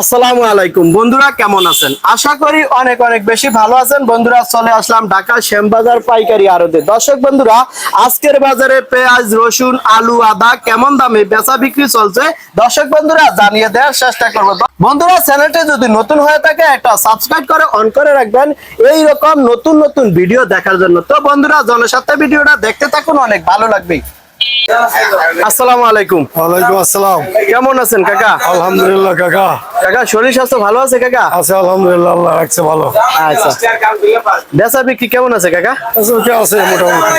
আসসালামু আলাইকুম। বন্ধুরা, কেমন আছেন? আশা করি অনেক অনেক বেশি ভালো আছেন। বন্ধুরা, চলে আসলাম ঢাকা শ্যামবাজার পাইকারি আড়তে। দর্শক বন্ধুরা, আজকের বাজারে পেঁয়াজ, রসুন, আলু, আদা কেমন দামে বেচা বিক্রি চলছে? দর্শক বন্ধুরা, জানিয়ে দেওয়ার চেষ্টা করব। বন্ধুরা, চ্যানেলটি যদি নতুন হয়ে থাকে, একটা সাবস্ক্রাইব করে অন করে রাখবেন। এই রকম নতুন নতুন ভিডিও দেখার জন্য। তো বন্ধুরা, জনস্বার্থে ভিডিওটা দেখতে থাকুন, অনেক ভালো লাগবে। আসসালামু আলাইকুম। ওয়ালাইকুম আসসালাম। কেমন আছেন কাকা? আলহামদুলিল্লাহ কাকা। কাকা শরীর স্বাস্থ্য ভালো আছে কাকা? আছে আলহামদুলিল্লাহ আল্লাহ রাখছে ভালো। আচ্ছা। বেচা বিক্রি কেমন আছে কাকা? ওকে আছে মোটামুটি।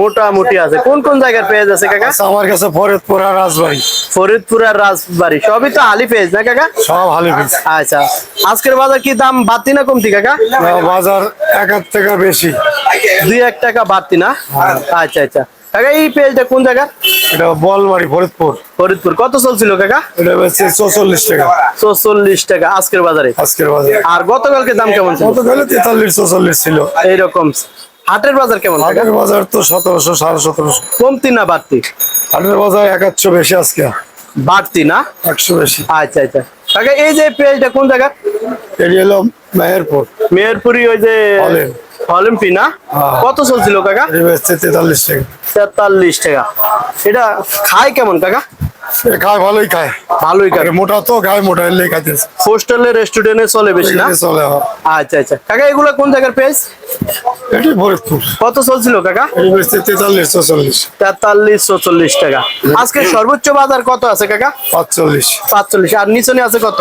মোটামুটি আছে। কোন কোন জায়গার পেঁয়াজ আছে কাকা? আছে আমার কাছে ফরিদপুর আর রাজবাড়ি। ফরিদপুর আর রাজবাড়ি। সবই তো আলি পেঁয়াজ না কাকা? সব হালি পিস আচ্ছা। আজকের বাজার কি দাম বাড়তি না কমতি কাকা? বাজার এক হাত থেকে বেশি। দুই এক টাকা বাড়তি না? আচ্ছা আচ্ছা। কাকা এই পেঁয়াজটা কোন জায়গা? এটা ফরিদপুর। ফরিদপুর। কত চলছিল কাকা? এটা টাকা। চৌচল্লিশ টাকা আজকের বাজারে। আজকের বাজার। আর গতকালকে দাম কেমন ছিল? হাটের বাজার কেমন হাটের বাজার তো সতেরোশো সাড়ে সতেরোশো। কমতি না বাড়তি? হাটের বাজার এক একশো বেশি আজকে। বাড়তি না? একশো বেশি। আচ্ছা আচ্ছা। কাকা এই যে পেঁয়াজটা কোন জায়গা? এটি হলো মেহেরপুর। মেহেরপুরি ওই যে হলেমপি না? হ্যাঁ। কত চলছিল কাকা? তেতাল্লিশ টাকা। তেতাল্লিশ টাকা। এটা খায় কেমন কাকা? খায় ভালোই খায়। ভালোই মোটা তো গায়ে মোটা এলে খাইতেছে। হোস্টেলে রেস্টুরেন্টে চলে বেশি না? চলে হ্যাঁ। আচ্ছা আচ্ছা। কাকা এগুলো কোন জায়গার পেঁয়াজ এটি ফরিদপুর কত চলছিল কাকা? বেচছে তেতাল্লিশ টাকা। আজকে সর্বোচ্চ বাজার কত আছে কাকা? পাঁচচল্লিশ। পাঁচচল্লিশ। আর নিচনে আছে কত?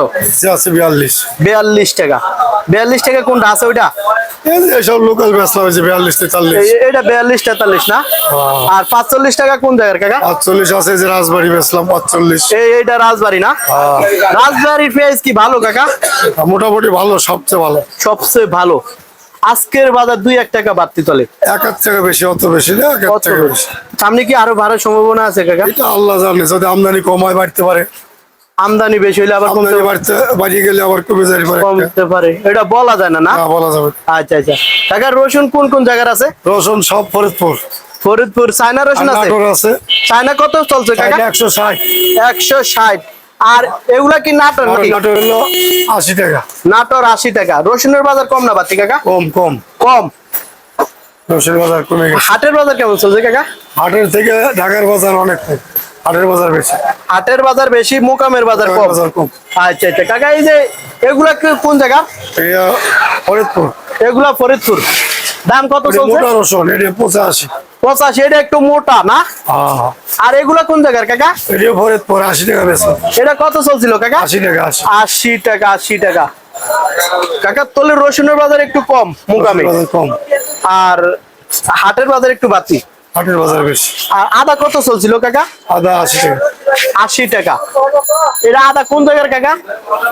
আছে বিয়াল্লিশ। বিয়াল্লিশ টাকা। বিয়াল্লিশ টাকা কোনটা আছে ওইটা? এসব লোকাল বেচলা হয়েছে বিয়াল্লিশ তেতাল্লিশ। এটা বিয়াল্লিশ তেতাল্লিশ না? হ্যাঁ। আর পাঁচচল্লিশ টাকা কোন জায়গার কাকা? পাঁচচল্লিশ আছে যে রাজবাড়ি বেচলাম পাঁচচল্লিশ। এইটা রাজবাড়ি না? হ্যাঁ। রাজবাড়ির পেঁয়াজ কি ভালো কাকা? মোটামুটি ভালো সবচেয়ে ভালো। সবচেয়ে ভালো। আজকের বাজার দুই এক টাকা বাড়তি তলে এক হাত থেকে বেশি অত বেশি না এক কত বেশি। সামনে কি আরও বাড়ার সম্ভাবনা আছে কাকা? এটা আল্লাহ জানে যদি আমদানি কমায় বাড়তে পারে। আমদানি বেশি হইলে আবার বাড়তে বাড়িয়ে গেলে আবার কমে যাবে পারে কমতে পারে। এটা বলা যায় না না? বলা যাবে আচ্ছা আচ্ছা। কাকা রসুন কোন কোন জায়গার আছে? রসুন সব ফরিদপুর। ফরিদপুর। চায়না রসুন আছে? আছে। চায়না কত চলছে কাকা? একশো ষাট। একশো ষাট। আর এগুলা কি নাটোর নাকি? নাটোর হলো আশি টাকা। নাটর আশি টাকা। রসুনের বাজার কম না বাতি কাকা? কম কম। কম। রসুন বাজার কমে গেছে। হাটের বাজার কেমন চলছে কাকা? হাটের থেকে ঢাকার বাজার অনেক কম। হাটের বাজার বেশি। হাটের বাজার বেশি মোকামের বাজার কম। আচ্ছা আচ্ছা। কাকা এই যে এগুলা কোন জায়গা? ফরিদপুর। এগুলা ফরিদপুর। দাম কত চলছে? রসুন এটা পঁচাশি। পঁচাশি এটা একটু মোটা না? হ্যাঁ। আর এগুলা কোন জায়গার কাকা? এটা ফরিদপুর আশি টাকা বেশি এটা কত চলছিল কাকা? আশি টাকা আশি। টাকা আশি টাকা। কাকা তোলে রসুনের বাজার একটু কম মোকামে কম। আর হাটের বাজার একটু বাড়তি। হাটের বাজার বেশি। আর আদা কত চলছিল কাকা? আদা আশি টাকা। আশি টাকা। এটা আদা কোন জায়গার কাকা?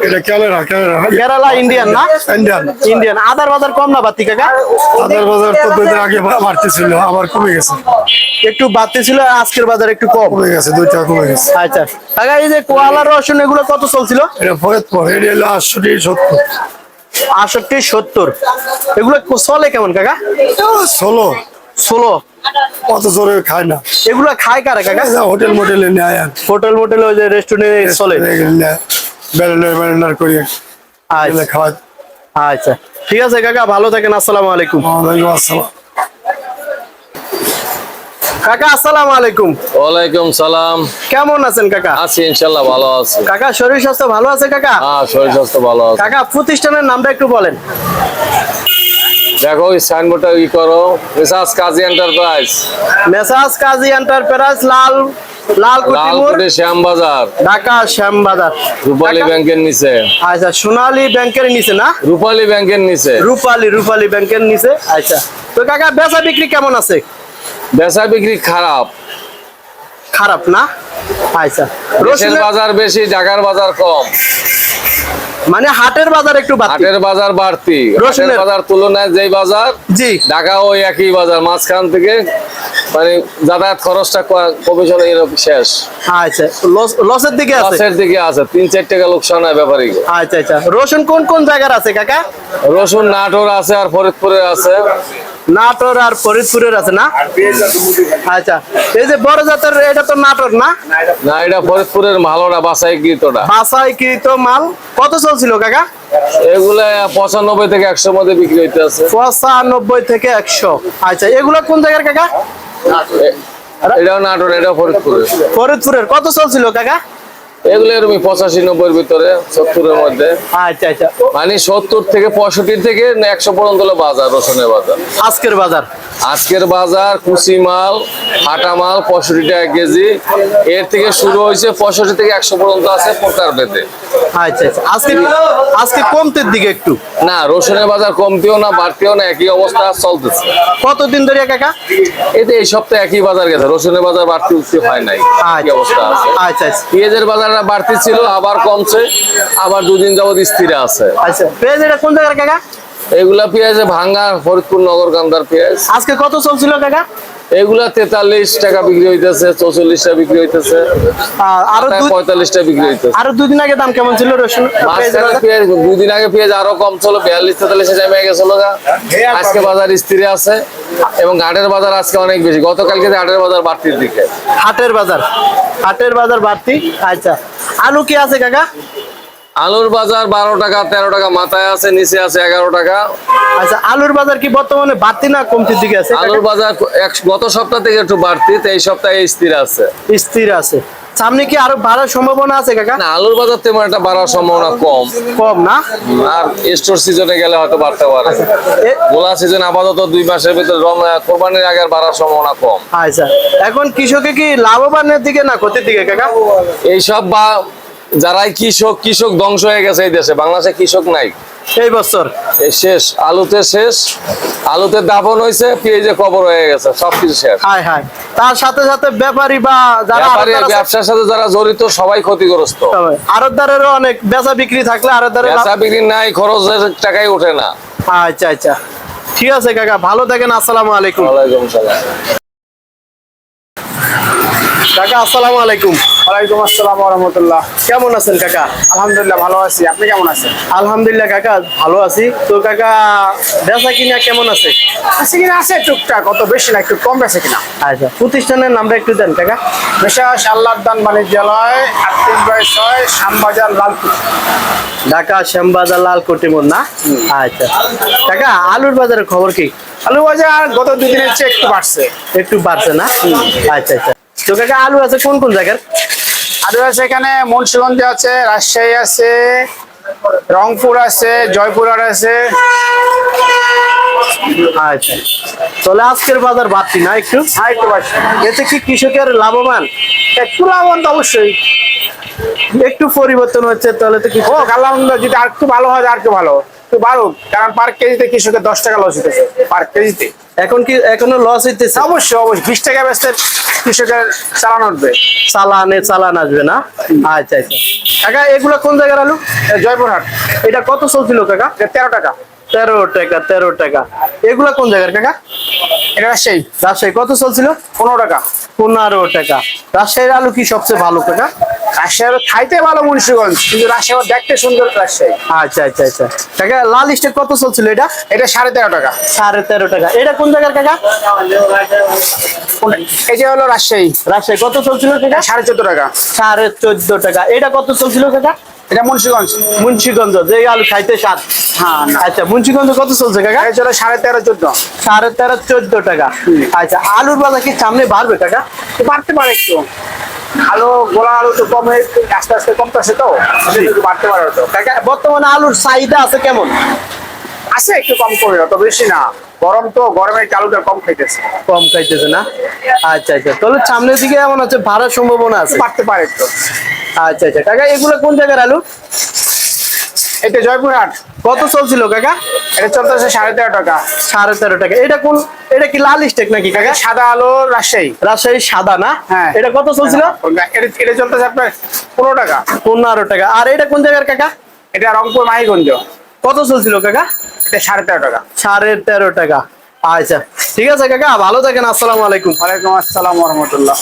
এটা কেলেরা কেরালা। ইন্ডিয়ান না? ইন্ডিয়ান ইন্ডিয়ান আদার বাজার কম না বাড়তি কাকা? আদার বাজার তো দুদিন আগে বা- বাড়তেছিল আবার কমে গেছে। একটু বাড়তি ছিল আজকের বাজার একটু কম। কমে গেছে দুই টাকা কমে গেছে। আচ্ছা। কাকা এই যে কোয়ালার রসুন এগুলো কত চলছিল? এটা ফরিদপুর এটা হলো আটষট্টি সত্তর। আটষট্টি সত্তর। এগুলো চলে কেমন কাকা? ষোলো। ষোলো। কত জোরে খায় না। এগুলো খায় কারা কাকা? হোটেল মোটেলে নেয় আর। হোটেল মোটেল ওই যে রেস্টুরেন্টে চলে? করে আচ্ছা। খাওয়ায়। আচ্ছা। ঠিক আছে কাকা ভালো থাকেন আসসালামু আলাইকুম। ওয়ালাইকুম আসসালাম। কাকা আসসালামু আলাইকুম। ওয়ালাইকুম সালাম। কেমন আছেন কাকা? আছি ইনশাল্লাহ ভালো আছি। কাকা শরীর স্বাস্থ্য ভালো আছে কাকা? হ্যাঁ শরীর স্বাস্থ্য ভালো আছে। কাকা প্রতিষ্ঠানের নামটা একটু বলেন। দেখো ওই সাইনবোর্ডটা ই করো? Research Kazi enterprise messrs Kazi enterprise লাল লালকুটি মোড়। শ্যামবাজার। ঢাকা শ্যামবাজার। রূপালী ব্যাংকের নিচে। আচ্ছা সোনালী ব্যাংকের নিচে না? রূপালী ব্যাংকের নিচে। রূপালী রূপালী ব্যাংকের নিচে। আচ্ছা তো কাকা বেচা বিক্রি কেমন আছে? বেচা বিক্রি খারাপ। খারাপ না? আচ্ছা। দেশের বাজার বেশি ঢাকার বাজার কম। মানে হাটের বাজার একটু হাটের বাজার বাড়তি। রসুনের- বাজার তুলনায় যেই বাজার জি। ঢাকা ওই একই বাজার মাঝখান থেকে মানে যাতায়াত খরচটা কমিশন এরকম শেষ। আচ্ছা লসের দিকে আছে? লসের দিকে আছে তিন চার টাকা লোকসান হয় ব্যাপারী। আচ্ছা আচ্ছা। রসুন কোন কোন জায়গার আছে কাকা? রসুন নাটোর আছে আর ফরিদপুরে আছে। নাটোর আর ফরিদপুরের আছে না? আচ্ছা এই যে বড় জাতের এটা তো নাটোর না? না এটা ফরিদপুরের ভালোটা বাসাই গীতটা বাসাই কৃত মাল। কত চলছিল কাকা? এগুলা পঁচানব্বই থেকে একশোর মধ্যে বিক্রি হইতে আছে পঁচানব্বই থেকে একশো। আচ্ছা এগুলো কোন জায়গার কাকা? এটাও নাটোর এটাও ফরিদপুরের। ফরিদপুরের। কত চলছিল কাকা? এগুলো এরকম পঁচাশি নব্বইয়ের ভিতরে সত্তরের মধ্যে। আচ্ছা আচ্ছা। মানে সত্তর থেকে পঁয়ষট্টি থেকে একশো পর্যন্ত বাজার রসুনের বাজার। আজকের বাজার? আজকের বাজার কুচি মাল হাটা মাল পঁয়ষট্টি টাকা কেজি। এর থেকে শুরু হয়েছে পঁয়ষট্টি থেকে একশো পর্যন্ত আছে প্রকার ভেদে। আচ্ছা আচ্ছা। আজকে আজকে কমতের দিকে একটু? না রসুনের বাজার কমতেও না বাড়তেও না একই অবস্থা চলতেছে। কতদিন ধরে কাকা এতে এই সপ্তাহে একই বাজার গেছে রসুনের বাজার বাড়তি উঠতে হয় নাই একই আচ্ছা অবস্থা আছে। আচ্ছা আচ্ছা। পেঁয়াজের বাজারটা বাড়তি ছিল আবার কমছে আবার দুদিন যাবত স্থিরে আছে। আচ্ছা পেঁয়াজ এটা কোন জায়গার কাকা? এগুলা পেঁয়াজে ভাঙ্গা ফরিদপুর নগর কান্দার পেঁয়াজ। আজকে কত চলছিল কাকা? এগুলা তেতাল্লিশ টাকা বিক্রি হইতেছে চৌচল্লিশ টাকা বিক্রি হইতেছে আরও পঁয়তাল্লিশ টাকা বিক্রি হইতেছে। আরও দুদিন আগে দাম কেমন ছিল রসুন? পেঁয়াজ দুদিন আগে পেঁয়াজ আরও কম ছিল বিয়াল্লিশ তেতাল্লিশে নেমে গেছিল। আজকে বাজার স্থিরে আছে এবং ঘাটের বাজার আজকে অনেক বেশি। গতকালকে ঘাটের বাজার বাড়তির দিকে। হাটের বাজার। হাটের বাজার বাড়তি। আচ্ছা। আলু কি আছে কাকা? আলুর বাজার বারো টাকা তেরো টাকা মাথায় আছে নিচে আছে এগারো টাকা। আচ্ছা আলুর বাজার কি বর্তমানে বাড়তি না কমতির দিকে আছে? আলুর বাজার গত সপ্তাহ থেকে একটু বাড়তি তো এই সপ্তাহে স্থির আছে। স্থির আছে। সামনে কি আরও বাড়ার সম্ভাবনা আছে কাকা? না আলুর বাজার তেমন একটা বাড়ার সম্ভাবনা কম। কম না? আর স্টোর সিজনে গেলে হয়তো বাড়তে পারে। গোলা সিজন আপাতত দুই মাসের ভিতরে কোরবানির আগে বাড়ার সম্ভাবনা কম। আচ্ছা এখন কৃষকে কি লাভবানের দিকে না ক্ষতির দিকে কাকা? এইসব বা যারাই কৃষক কৃষক ধ্বংস হয়ে গেছে এই দেশে বাংলাদেশে কৃষক নাই। এই বছর? এই শেষ আলুতে শেষ আলুতে দাফন হয়েছে পেঁয়াজে কবর হয়ে গেছে সবকিছু শেষ। হাই হাই তার সাথে সাথে ব্যাপারী বা যারা ব্যবসার সাথে যারা জড়িত সবাই ক্ষতিগ্রস্ত। সবাই। আড়তদারেরও অনেক বেচা বিক্রি থাকলে আড়তদারের লাভ- বেচা বিক্রি নাই খরচের টাকাই ওঠে না। আচ্ছা আচ্ছা। ঠিক আছে কাকা ভালো থাকেন আসসালামু আলাইকুম। ওয়ালাইকুম সালাম। কাকা আসসালামু আলাইকুম। ওয়ালাইকুম আসসালাম রহমতুল্লাহ কেমন আছেন কাকা? আলহামদুলিল্লাহ ভালো আছি। আপনি কেমন আছেন? আলহামদুলিল্লাহ কাকা ভালো আছি। তো কাকা বেচা কিনা কেমন আছে? আছে কিনা আছে টুকটাক কত বেশি না একটু কম বেশি কিনা। আচ্ছা প্রতিষ্ঠানের নামটা একটু দেন কাকা। বিশেষ আল্লাহদান বাণিজ্যালয় আটত্রিশ বাই ছয় শ্যামবাজার লালপুর ঢাকা শ্যামবাজার লালকোটি মোড় না? আচ্ছা। কাকা আলুর বাজারের খবর কি? আলু বাজার গত দুই দিনের চেয়ে একটু বাড়ছে। একটু বাড়ছে না? আচ্ছা আচ্ছা। তো কাকা আলু আছে কোন কোন জায়গার? আলু আছে এখানে মুন্সিগঞ্জে আছে রাজশাহী আছে রংপুর আছে আছে। আচ্ছা। তাহলে আজকের বাজার বাড়তি না একটু? এতে কি কৃষকের লাভবান? একটু লাভবান তো অবশ্যই। একটু পরিবর্তন হচ্ছে তাহলে তো কি ও যদি আর একটু ভালো হয় আর একটু ভালো। একটু বাড়ুক কারণ পার কেজিতে কৃষকের দশ টাকা লস হইতেছে পার কেজিতে। এখন কি এখনও লস হইতেছে? অবশ্যই অবশ্যই। বিশ টাকা বেচতে কৃষকের চালান উঠবে চালানে চালান আসবে না? আচ্ছা আচ্ছা। কাকা এগুলো কোন জায়গার আলু? জয়পুরহাট। এটা কত চলছিল কাকা? তেরো টাকা। তেরো টাকা তেরো টাকা। এগুলা কোন জায়গার কাকা? এটা রাজশাহী। রাজশাহী কত চলছিল? পনেরো টাকা। পনেরো টাকা। রাজশাহীর আলু কি সবচেয়ে ভালো কাকা? রাজশাহী খাইতে ভালো মুন্সিগঞ্জ কিন্তু রাজশাহী দেখতে সুন্দর রাজশাহী। আচ্ছা আচ্ছা আচ্ছা। কাকা লাল স্টেক কত চলছিল এটা? এটা সাড়ে তেরো টাকা। সাড়ে তেরো টাকা। এটা কোন জায়গার কাকা? এই যে হলো রাজশাহী। রাজশাহী কত চলছিল কাকা? সাড়ে চোদ্দ টাকা। সাড়ে চোদ্দ টাকা। এটা কত চলছিল কাকা? এটা মুন্সিগঞ্জ। মুন্সিগঞ্জ যে আলু খাইতে স্বাদ। হ্যাঁ আচ্ছা মুন্সিগঞ্জ কত চলছে কাকা? এটা সাড়ে তেরো চোদ্দ। সাড়ে তেরো চোদ্দ টাকা। আচ্ছা আলুর বাজার কি সামনে বাড়বে কাকা? বাড়তে পারে একটু। আলু গোলা আলু তো কমে আস্তে আস্তে কমতেছে তো। বাড়তে পারে তো কাকা বর্তমানে আলুর চাহিদা আছে কেমন? আছে একটু কম করে অত বেশি না। গরম তো গরমে আলুটা কম খাইতেছে। কম খাইতেছে না? আচ্ছা আচ্ছা। তাহলে সামনের দিকে এমন আছে ভাড়ার সম্ভাবনা আছে? বাড়তে পারে একটু। আচ্ছা আচ্ছা। কাকা এগুলো কোন জায়গার আলু? এটা জয়পুরহাট। কত চলছিল কাকা? এটা চলতেছে সাড়ে তেরো টাকা। সাড়ে তেরো টাকা। এটা কোন এটা কি লাল স্টেক নাকি কাকা? সাদা আলু রাজশাহী। রাজশাহী সাদা না? হ্যাঁ। এটা কত চলছিল? এটা এটা চলতেছে আপনার পনেরো টাকা। পনেরো টাকা। আর এটা কোন জায়গার কাকা? এটা রংপুর মাহিগঞ্জ। কত চলছিল কাকা? এটা সাড়ে তেরো টাকা। সাড়ে তেরো টাকা। আচ্ছা ঠিক আছে কাকা ভালো থাকেন আসসালামু আলাইকুম। ওয়ালাইকুম আসসালাম রহমতুল্লাহ।